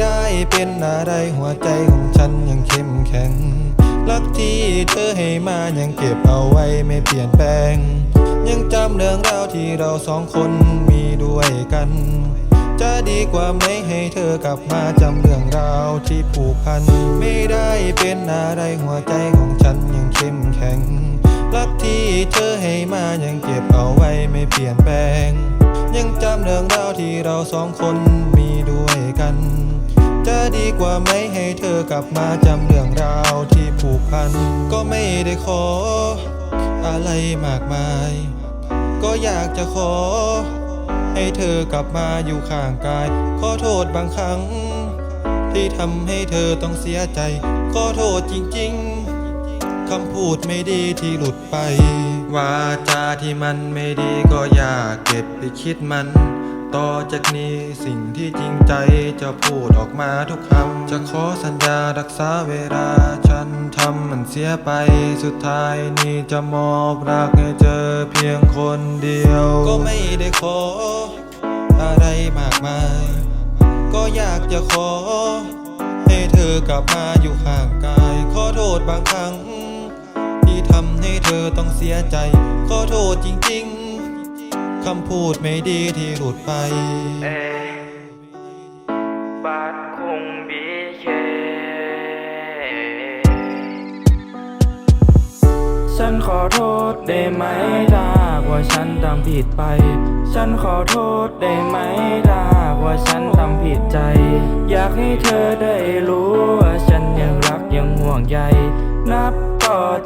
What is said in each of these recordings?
ได้เป็นอะไรหัวใจของฉันยังเข้มแข็ง รักที่เธอให้มายังเก็บเอาไว้ไม่เปลี่ยนแปลง ยังจำเรื่องราวที่เราสองคนมีด้วยกัน จะดีกว่าไหมให้เธอกลับมาจำเรื่องราวที่ผูกพัน ไม่ได้เป็นอะไรหัวใจของฉันยังเข้มแข็ง รักที่เธอให้มายังเก็บเอาไว้ไม่เปลี่ยนแปลง ยังจำเรื่องราวที่เราสองคนมีด้วยกัน กว่าไหมให้เธอกลับมาจำเรื่องราวที่ผูกพัน ก็ไม่ได้ขอ อะไรมากมาย ก็อยากจะขอ ให้เธอกลับมาอยู่ข้างกาย ขอโทษบางครั้ง ที่ทำให้เธอต้องเสียใจ ขอโทษจริง ๆคำพูดไม่ดีที่หลุดไป วาจาที่มันไม่ดีก็อยากเก็บไปคิดมัน ต่อจากนี้สิ่งที่จริงใจจะพูดออกมาทุกคำ จะขอสัญญารักษาเวลา ฉันทำมันเสียไปสุดท้ายนี้จะมอบรักให้เจอเพียงคนเดียว ก็ไม่ได้ขอ อะไรมากมาย ก็อยากจะขอ ให้เธอกลับมาอยู่ข้างกาย ขอโทษบางครั้ง ที่ทำให้เธอต้องเสียใจ ขอโทษจริง ๆ คำพูดไม่ดีที่หลุดไป เอบาทคงบีเคฉันขอโทษได้ไหมถ้าว่าฉันทำผิดไป ฉันขอโทษได้ไหมถ้าว่าฉันทำผิดใจ อยากให้เธอได้รู้ว่า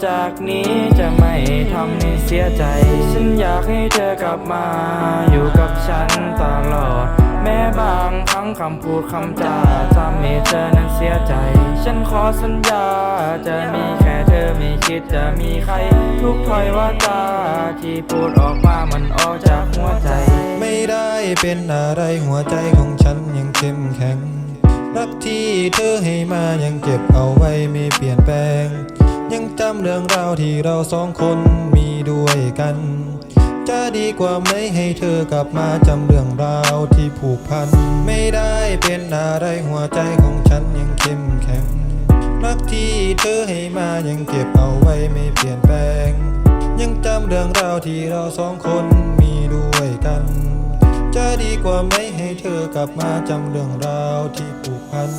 จากนี้จะไม่ทำให้เสียใจ ฉันอยากให้เธอกลับมา อยู่กับฉันตลอด แม้บางครั้งคำพูดคำจาทำให้เธอนั้นเสียใจ ฉันขอสัญญา จะมีแค่เธอไม่คิดจะมีใคร ทุกถ้อยวาจาที่พูดออกมามันออกจากหัวใจ ไม่ได้เป็นอะไรหัวใจของฉันยังเข้มแข็งรักที่เธอให้มายังเก็บเอาไว้ไม่เปลี่ยนแปลง ยังจำเรื่องราวที่เราสองคนมีด้วยกัน จะดีกว่าไหมให้เธอกลับมาจำเรื่องราวที่ผูกพัน ไม่ได้เป็นอะไรหัวใจของฉันยังเข้มแข็ง รักที่เธอให้มายังเก็บเอาไว้ไม่เปลี่ยนแปลง ยังจำเรื่องราวที่เราสองคนมีด้วยกันจะดีกว่าไหมให้เธอกลับมาจำเรื่องราวที่ผูกพัน